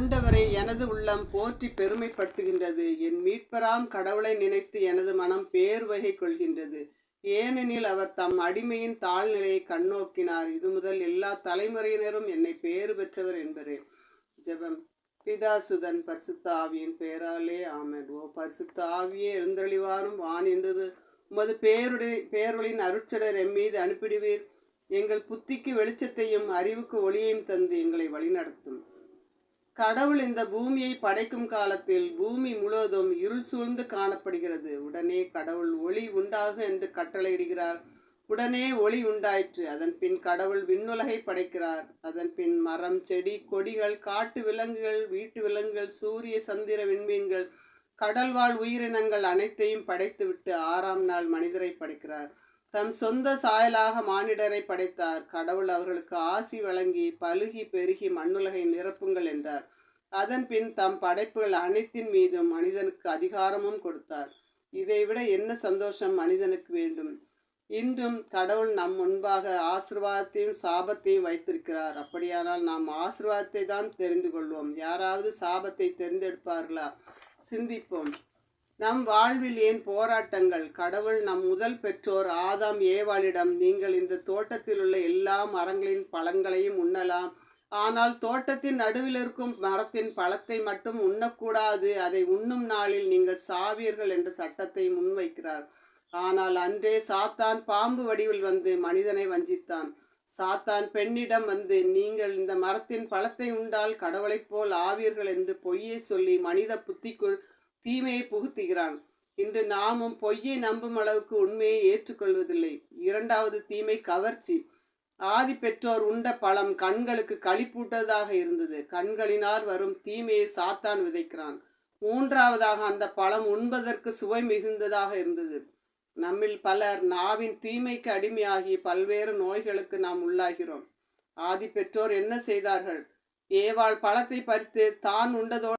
ஆண்டவரை எனது உள்ளம் போற்றி பெருமைப்படுத்துகின்றது. என் மீட்பராம் கடவுளை நினைத்து எனது மனம் பேர் வகை கொள்கின்றது. ஏனெனில் அவர் தம் அடிமையின் தாழ்நிலையை கண்ணோக்கினார். இது முதல் எல்லா தலைமுறையினரும் என்னை பேறு பெற்றவர் என்பரே. ஜெபம். பிதா சுதன் பரிசுத்த ஆவியின் பெயராலே ஆமென். ஓ பரிசுத்த ஆவியே எழுந்தழிவாரும் வானின்று உமது பேருடைய பேருளின் அருட்சடர் எம்மீது அனுப்பிடுவீர். எங்கள் புத்திக்கு வெளிச்சத்தையும் அறிவுக்கு ஒளியையும் தந்து எங்களை வழிநடத்தும். கடவுள் இந்த பூமியை படைக்கும் காலத்தில் பூமி முழுவதும் இருள் சூழ்ந்து காணப்படுகிறது. உடனே கடவுள் ஒளி உண்டாக என்று கட்டளையிடுகிறார். உடனே ஒளி உண்டாயிற்று. அதன் பின் கடவுள் விண்ணுலகை படைக்கிறார். அதன் பின் மரம் செடி கொடிகள் காட்டு விலங்குகள் வீட்டு விலங்குகள் சூரிய சந்திர விண்மீன்கள் கடல்வாழ் உயிரினங்கள் அனைத்தையும் படைத்துவிட்டு ஆறாம் நாள் மனிதரை படைக்கிறார். தம் சொந்த சாயலாக மானிடரை படைத்தார். கடவுள் அவர்களுக்கு ஆசி வழங்கி பழுகி பெருகி மண்ணுலகை நிரப்புங்கள் என்றார். அதன் பின் தம் படைப்புகள் அனைத்தின் மீதும் மனிதனுக்கு அதிகாரமும் கொடுத்தார். இதைவிட என்ன சந்தோஷம் மனிதனுக்கு வேண்டும்? இன்றும் கடவுள் நம் முன்பாக ஆசிர்வாதத்தையும் சாபத்தையும் வைத்திருக்கிறார். அப்படியானால் நாம் ஆசிர்வாதத்தை தான் தெரிந்து கொள்வோம். யாராவது சாபத்தை தெரிந்தெடுப்பார்களா? சிந்திப்போம். நம் வாழ்வில் ஏன் போராட்டங்கள்? கடவுள் நம் முதல் பெற்றோர் ஆதாம் ஏவாளிடம் நீங்கள் இந்த தோட்டத்தில் உள்ள எல்லா மரங்களின் பழங்களையும் உண்ணலாம். ஆனால் தோட்டத்தின் நடுவில் இருக்கும் மரத்தின் பழத்தை மட்டும் உண்ணக்கூடாது. அதை உண்ணும் நாளில் நீங்கள் சாவீர்கள் என்ற சட்டத்தை முன்வைக்கிறார். ஆனால் அன்றே சாத்தான் பாம்பு வடிவில் வந்து மனிதனை வஞ்சித்தான். சாத்தான் பெண்ணிடம் வந்து நீங்கள் இந்த மரத்தின் பழத்தை உண்டால் கடவுளைப் போல் ஆவீர்கள் என்று பொய்யை சொல்லி மனித புத்திக்குள் தீமையை புகுத்துகிறான். இன்று நாமும் பொய்யை நம்பும் அளவுக்கு உண்மையை ஏற்றுக்கொள்வதில்லை. இரண்டாவது தீமை கவர்ச்சி. ஆதி பெற்றோர் உண்ட பழம் கண்களுக்கு களிப்பூட்டதாக இருந்தது. கண்களினால் வரும் தீமையை சாத்தான் விதைக்கிறான். மூன்றாவதாக அந்த பழம் உண்பதற்கு சுவை மிகுந்ததாக இருந்தது. நம்மில் பலர் நாவின் தீமைக்கு அடிமையாகி பல்வேறு நோய்களுக்கு நாம் உள்ளாகிறோம். ஆதி பெற்றோர் என்ன செய்தார்கள்? ஏவாள் பழத்தை பறித்து தான் உண்டதோடு